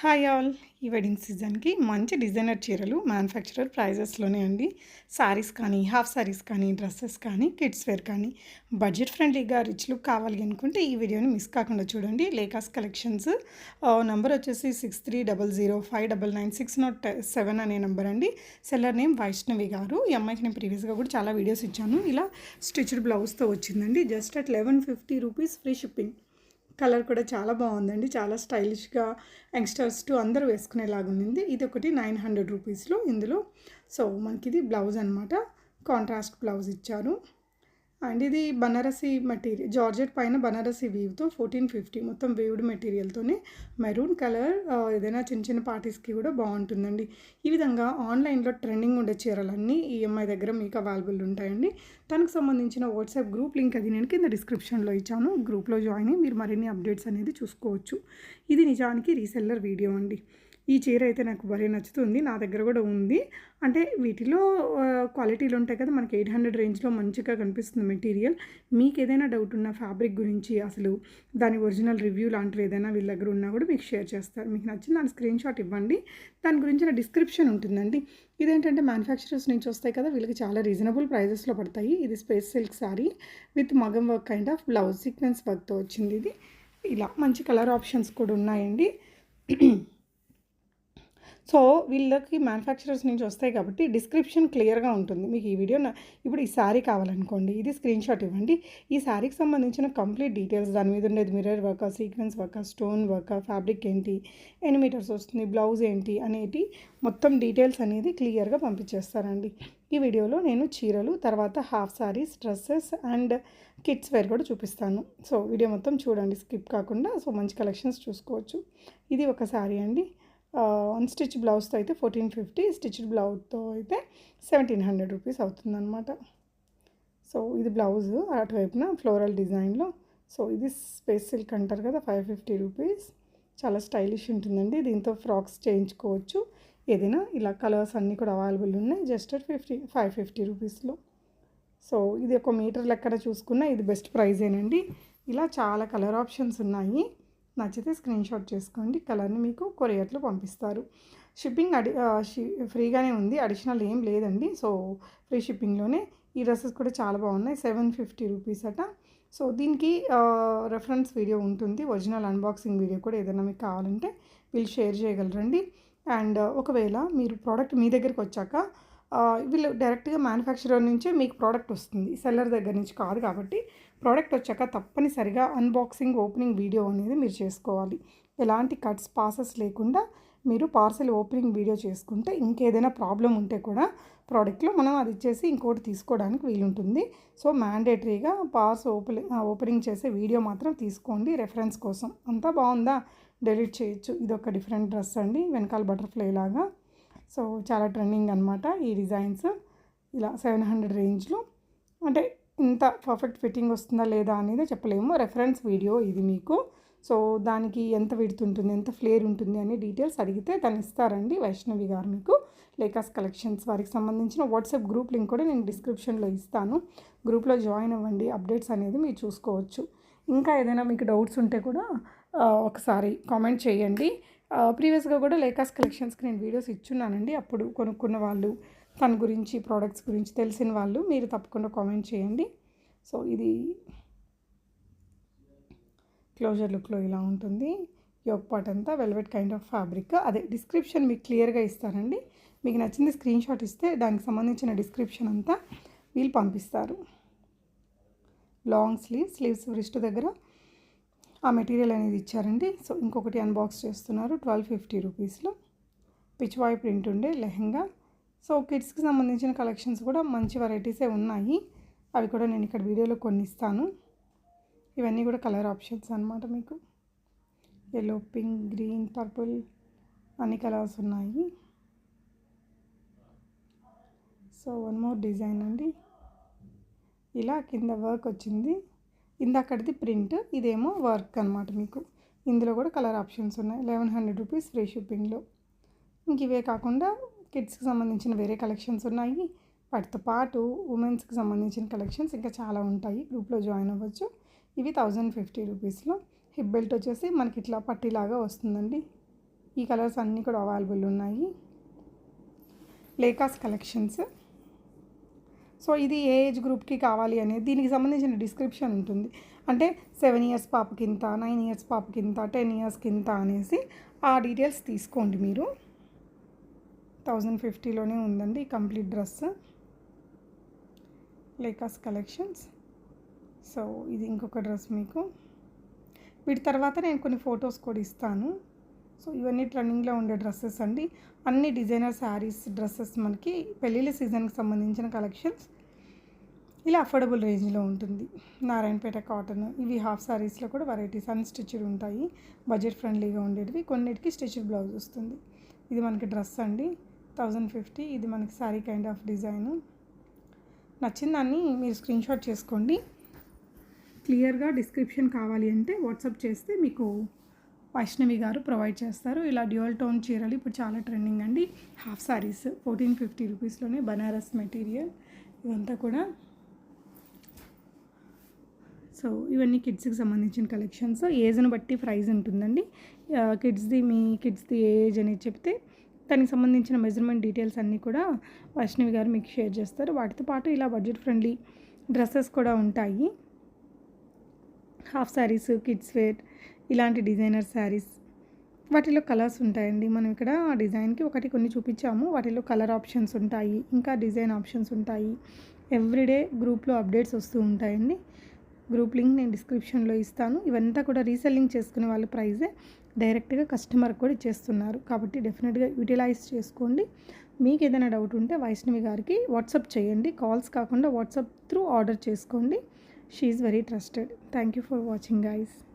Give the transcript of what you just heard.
Hi all. ఈ wedding సీజన్కి మంచి డిజైనర్ చీరలు మ్యానుఫ్యాక్చరర్ ప్రైజెస్లోనే అండి. సారీస్ కానీ హాఫ్ సారీస్ కానీ డ్రెస్సెస్ కానీ కిడ్స్ వేర్ కానీ బడ్జెట్ ఫ్రెండ్లీగా రిచ్ లుక్ కావాలి అనుకుంటే ఈ వీడియోని మిస్ కాకుండా చూడండి. లేకాస్ కలెక్షన్స్. నంబర్ వచ్చేసి six three double zero five double nine six naught seven అనే నెంబర్ అండి. Seller name Vaishnavi garu. ఈ అమ్మాయికి నేను ప్రీవియస్గా కూడా చాలా వీడియోస్ ఇచ్చాను. ఇలా స్టిచ్డ్ బ్లౌజ్తో వచ్చిందండి. Just at eleven fifty rupees free shipping. Colour కూడా చాలా బాగుందండి. చాలా స్టైలిష్గా యంగ్స్టర్స్ టు అందరూ వేసుకునేలాగా ఉంది ఇది ఒకటి నైన్ హండ్రెడ్ రూపీస్లో ఇందులో. సో మనకి ఇది బ్లౌజ్ అనమాట కాంట్రాస్ట్ బ్లౌజ్ ఇచ్చారు. అండ్ ఇది బనారసి మెటీరియల్ జార్జెట్ పైన బనారసి వీవ్తో ఫోర్టీన్ ఫిఫ్టీ మొత్తం వేవ్డ్ మెటీరియల్తోనే మెరూన్ కలర్ ఏదైనా చిన్న చిన్న పార్టీస్కి కూడా బాగుంటుందండి. ఈ విధంగా ఆన్లైన్లో ట్రెండింగ్ ఉండే చీరలన్నీ ఈఎంఐ దగ్గర మీకు అవైలబుల్ ఉంటాయండి. తనకు సంబంధించిన వాట్సాప్ గ్రూప్ లింక్ అది నేను కింద డిస్క్రిప్షన్లో ఇచ్చాను. గ్రూప్లో జాయిన్ అయ్యి మీరు మరిన్ని అప్డేట్స్ అనేది చూసుకోవచ్చు. ఇది నిజానికి రీసెల్లర్ వీడియో అండి. ఈ చీర అయితే నాకు భలే నచ్చుతుంది. నా దగ్గర కూడా ఉంది. అంటే వీటిలో క్వాలిటీలు ఉంటాయి కదా మనకి ఎయిట్ హండ్రెడ్ రేంజ్లో మంచిగా కనిపిస్తుంది మెటీరియల్. మీకు ఏదైనా డౌట్ ఉన్న ఫ్యాబ్రిక్ గురించి అసలు దాని ఒరిజినల్ రివ్యూ లాంటివి ఏదైనా వీళ్ళ దగ్గర ఉన్నా కూడా మీకు షేర్ చేస్తారు మీకు నచ్చిన దాని స్క్రీన్ షాట్ ఇవ్వండి. దాని గురించిన డిస్క్రిప్షన్ ఉంటుందండి. ఇదేంటంటే మ్యానుఫ్యాక్చరర్స్ నుంచి వస్తాయి కదా వీళ్ళకి చాలా రీజనబుల్ ప్రైజెస్లో పడతాయి. ఇది space silk sari with maggam work kind of blouse sequence వర్క్తో వచ్చింది ఇది. ఇలా మంచి కలర్ ఆప్షన్స్ కూడా ఉన్నాయండి. సో వీళ్ళకి మ్యానుఫ్యాక్చరర్స్ నుంచి వస్తాయి కాబట్టి డిస్క్రిప్షన్ క్లియర్గా ఉంటుంది. మీకు ఈ వీడియో ఇప్పుడు ఈ శారీ కావాలనుకోండి ఇది స్క్రీన్ షాట్ ఇవ్వండి. ఈ శారీకి సంబంధించిన కంప్లీట్ డీటెయిల్స్ దాని మీద ఉండేది. Mirror work sequence work stone work fabric ఏంటి ఎన్ని మీటర్స్ వస్తుంది బ్లౌజ్ ఏంటి అనేటి మొత్తం డీటెయిల్స్ అనేది క్లియర్గా పంపించేస్తారండి. ఈ వీడియోలో నేను చీరలు తర్వాత half saris dresses and kids wear కూడా చూపిస్తాను. సో వీడియో మొత్తం చూడండి. స్కిప్ కాకుండా సో మంచి కలెక్షన్స్ చూసుకోవచ్చు. ఇది ఒక శారీ అండి. అన్స్టిచ్ బ్లౌజ్తో అయితే ఫోర్టీన్ ఫిఫ్టీ స్టిచ్డ్ బ్లౌజ్తో అయితే సెవెంటీన్ హండ్రెడ్ రూపీస్ అవుతుందన్నమాట. సో ఇది బ్లౌజ్ అటువైపున ఫ్లోరల్ డిజైన్లో సో ఇది స్పేస్ సిల్క్ అంటారు కదా ఫైవ్ ఫిఫ్టీ రూపీస్ చాలా స్టైలిష్ ఉంటుందండి. దీంతో ఫ్రాక్స్ చేయించుకోవచ్చు. ఏదైనా ఇలా కలర్స్ అన్నీ కూడా అవైలబుల్ ఉన్నాయి జస్ట్ ఫిఫ్టీ ఫైవ్ ఫిఫ్టీ రూపీస్లో సో ఇది ఒక మీటర్ లెక్కన చూసుకున్న ఇది బెస్ట్ ప్రైజేనండి ఇలా చాలా కలర్ ఆప్షన్స్ ఉన్నాయి. నచ్చితే స్క్రీన్ షాట్ చేసుకోండి. కలర్ని మీకు కొరియర్లో పంపిస్తారు. షిప్పింగ్ అడి ఫ్రీగానే ఉంది. అడిషనల్ ఏం లేదండి. సో ఫ్రీ షిప్పింగ్లోనే ఈ డ్రెస్సెస్ కూడా చాలా బాగున్నాయి. సెవెన్ ఫిఫ్టీ రూపీస్ అట. సో దీనికి రెఫరెన్స్ వీడియో ఉంటుంది. ఒరిజినల్ అన్బాక్సింగ్ వీడియో కూడా ఏదైనా మీకు కావాలంటే వీళ్ళు షేర్ చేయగలరండి. అండ్ ఒకవేళ మీరు ప్రోడక్ట్ మీ దగ్గరికి వచ్చాక వీళ్ళు డైరెక్ట్గా మ్యానుఫ్యాక్చరర్ నుంచే మీకు ప్రోడక్ట్ వస్తుంది. సెల్లర్ దగ్గర నుంచి కాదు కాబట్టి ప్రోడక్ట్ వచ్చాక తప్పనిసరిగా అన్బాక్సింగ్ ఓపెనింగ్ వీడియో అనేది మీరు చేసుకోవాలి. ఎలాంటి కట్స్ పాసెస్ లేకుండా మీరు పార్సెల్ ఓపెనింగ్ వీడియో చేసుకుంటే ఇంకేదైనా ప్రాబ్లం ఉంటే కూడా ప్రోడక్ట్లో మనం అది ఇచ్చేసి ఇంకోటి తీసుకోవడానికి వీలుంటుంది. సో మ్యాండేటరీగా పార్స్ ఓపెన్ ఓపెనింగ్ చేసే వీడియో మాత్రం తీసుకోండి రెఫరెన్స్ కోసం. అంతా బాగుందా? డెలీట్ చేయొచ్చు. ఇది ఒక డిఫరెంట్ డ్రెస్ అండి. వెనకాల బటర్ఫ్లై లాగా. సో చాలా ట్రెండింగ్ అనమాట ఈ డిజైన్స్. ఇలా సెవెన్ హండ్రెడ్ రేంజ్లో. అంటే ఇంత పర్ఫెక్ట్ ఫిట్టింగ్ వస్తుందా లేదా అనేది చెప్పలేము. రెఫరెన్స్ వీడియో ఇది మీకు. సో దానికి ఎంత విడుతుంటుంది ఎంత ఫ్లేర్ ఉంటుంది అనే డీటెయిల్స్ అడిగితే దాన్ని ఇస్తారండి వైష్ణవి గారు మీకు. లేకాస్ కలెక్షన్స్ వారికి సంబంధించిన వాట్సాప్ గ్రూప్ లింక్ కూడా నేను డిస్క్రిప్షన్లో ఇస్తాను. గ్రూప్లో జాయిన్ అవ్వండి. అప్డేట్స్ అనేది మీరు చూసుకోవచ్చు. ఇంకా ఏదైనా మీకు డౌట్స్ ఉంటే కూడా ఒకసారి కామెంట్ చేయండి. ప్రీవియస్గా కూడా లేకాస్ కలెక్షన్స్కి నేను వీడియోస్ ఇచ్చున్నానండి. అప్పుడు కొనుక్కున్న వాళ్ళు తన గురించి ప్రోడక్ట్స్ గురించి తెలిసిన వాళ్ళు మీరు తప్పకుండా కామెంట్ చేయండి. సో ఇది క్లోజర్ లుక్లో ఇలా ఉంటుంది. యోగ్ పాట్ అంతా వెల్వెట్ కైండ్ ఆఫ్ ఫ్యాబ్రిక్ అదే డిస్క్రిప్షన్ మీకు క్లియర్గా ఇస్తారండి మీకు నచ్చింది స్క్రీన్ షాట్ ఇస్తే దానికి సంబంధించిన డిస్క్రిప్షన్ అంతా వీళ్ళు పంపిస్తారు. లాంగ్ స్లీవ్ స్లీవ్స్ రిస్ట్ దగ్గర ఆ మెటీరియల్ అనేది ఇచ్చారండి. సో ఇంకొకటి అన్బాక్స్ చేస్తున్నారు. ట్వెల్వ్ ఫిఫ్టీ రూపీస్లో పిచ్వాయ్ ప్రింట్ ఉండే లెహెంగా. సో కిడ్స్కి సంబంధించిన కలెక్షన్స్ కూడా మంచి వెరైటీసే ఉన్నాయి. అవి కూడా నేను ఇక్కడ వీడియోలో కొన్ని ఇస్తాను ఇవన్నీ కూడా కలర్ ఆప్షన్స్ అనమాట మీకు. ఎల్లో పింక్ గ్రీన్ పర్పుల్ అన్ని కలర్స్ ఉన్నాయి. సో వన్ మోర్ డిజైన్ అండి. ఇలా కింద వర్క్ వచ్చింది. ఇందాకటిది ప్రింట్ ఇదేమో వర్క్ అనమాట మీకు. ఇందులో కూడా కలర్ ఆప్షన్స్ ఉన్నాయి. లెవెన్ హండ్రెడ్ రూపీస్ ఫ్రీ షిప్పింగ్లో. ఇంక ఇవే కాకుండా కిడ్స్కి సంబంధించిన వేరే కలెక్షన్స్ ఉన్నాయి. వాటితో పాటు ఉమెన్స్కి సంబంధించిన కలెక్షన్స్ ఇంకా చాలా ఉంటాయి. గ్రూప్లో జాయిన్ అవ్వచ్చు. ఇవి థౌజండ్ ఫిఫ్టీ రూపీస్లో. హిప్ బెల్ట్ వచ్చేసి మనకి ఇట్లా పట్టీలాగా వస్తుందండి. ఈ కలర్స్ అన్నీ కూడా అవైలబుల్ ఉన్నాయి. లేకాస్ కలెక్షన్స్. సో ఇది ఏ ఏజ్ గ్రూప్కి కావాలి అనేది దీనికి సంబంధించిన డిస్క్రిప్షన్ ఉంటుంది. అంటే సెవెన్ ఇయర్స్ పాపకి ఇంత నైన్ ఇయర్స్ పాపకి ఇంత టెన్ ఇయర్స్కి ఇంత అనేసి ఆ డీటెయిల్స్ తీసుకోండి మీరు. థౌజండ్ ఫిఫ్టీలోనే ఉందండి complete dress. Lekhas collections so ఇది ఇంకొక డ్రెస్ మీకు. వీటి తర్వాత నేను కొన్ని ఫొటోస్ కూడా ఇస్తాను. సో ఇవన్నీ ట్రెండింగ్లో ఉండే డ్రెస్సెస్ అండి. అన్ని డిజైనర్ శారీస్ డ్రెస్సెస్ మనకి పెళ్ళిళ్ళ సీజన్కి సంబంధించిన కలెక్షన్స్. ఇలా అఫోర్డబుల్ రేంజ్లో ఉంటుంది. నారాయణపేట కాటన్ ఇవి హాఫ్ శారీస్లో కూడా వెరైటీస్ అన్స్టిచ్డ్ ఉంటాయి. బడ్జెట్ ఫ్రెండ్లీగా ఉండేటివి. కొన్నిటికి స్టిచ్డ్ బ్లౌజ్ వస్తుంది. ఇది మనకి డ్రెస్ అండి. Thousand fifty. ఇది మనకి శారీ కైండ్ ఆఫ్ డిజైన్. నచ్చిందాన్ని మీరు స్క్రీన్ షాట్ చేసుకోండి. క్లియర్గా డిస్క్రిప్షన్ కావాలి అంటే వాట్సాప్ చేస్తే మీకు వైష్ణవి గారు ప్రొవైడ్ చేస్తారు. ఇలా డ్యూయల్ టోన్ చీరలు ఇప్పుడు చాలా ట్రెండింగ్ అండి. హాఫ్ సారీస్ ఫోర్టీన్ ఫిఫ్టీ రూపీస్లోనే బనారస్ మెటీరియల్ ఇవంతా కూడా. సో ఇవన్నీ కిడ్స్కి సంబంధించిన కలెక్షన్స్. ఏజ్ని బట్టి ప్రైస్ ఉంటుందండి. కిడ్స్ది మీ కిడ్స్ది ఏజ్ అనేది చెప్తే దానికి సంబంధించిన మెజర్మెంట్ డీటెయిల్స్ అన్నీ కూడా వైష్ణవి గారు మీకు షేర్ చేస్తారు. వాటితో పాటు ఇలా బడ్జెట్ ఫ్రెండ్లీ డ్రెస్సెస్ కూడా ఉంటాయి. హాఫ్ శారీస్ కిడ్స్ వేర్ ఇలాంటి డిజైనర్ శారీస్. వాటిలో కలర్స్ ఉంటాయండి. మనం ఇక్కడ డిజైన్కి ఒకటి కొన్ని చూపించాము. వాటిలో కలర్ ఆప్షన్స్ ఉంటాయి. ఇంకా డిజైన్ ఆప్షన్స్ ఉంటాయి. ఎవ్రీడే గ్రూప్లో అప్డేట్స్ వస్తూ ఉంటాయండి. గ్రూప్ లింక్ నేను డిస్క్రిప్షన్లో ఇస్తాను. ఇవంతా కూడా రీసెల్లింగ్ చేసుకునే వాళ్ళ ప్రైజే. డైరెక్ట్గా కస్టమర్ కూడా ఇచ్చేస్తున్నారు. కాబట్టి డెఫినెట్గా యూటిలైజ్ చేసుకోండి. మీకు ఏదైనా డౌట్ ఉంటే వైష్ణవి గారికి వాట్సాప్ చేయండి. కాల్స్ కాకుండా వాట్సాప్ త్రూ ఆర్డర్ చేసుకోండి. She is very trusted. Thank you for watching guys.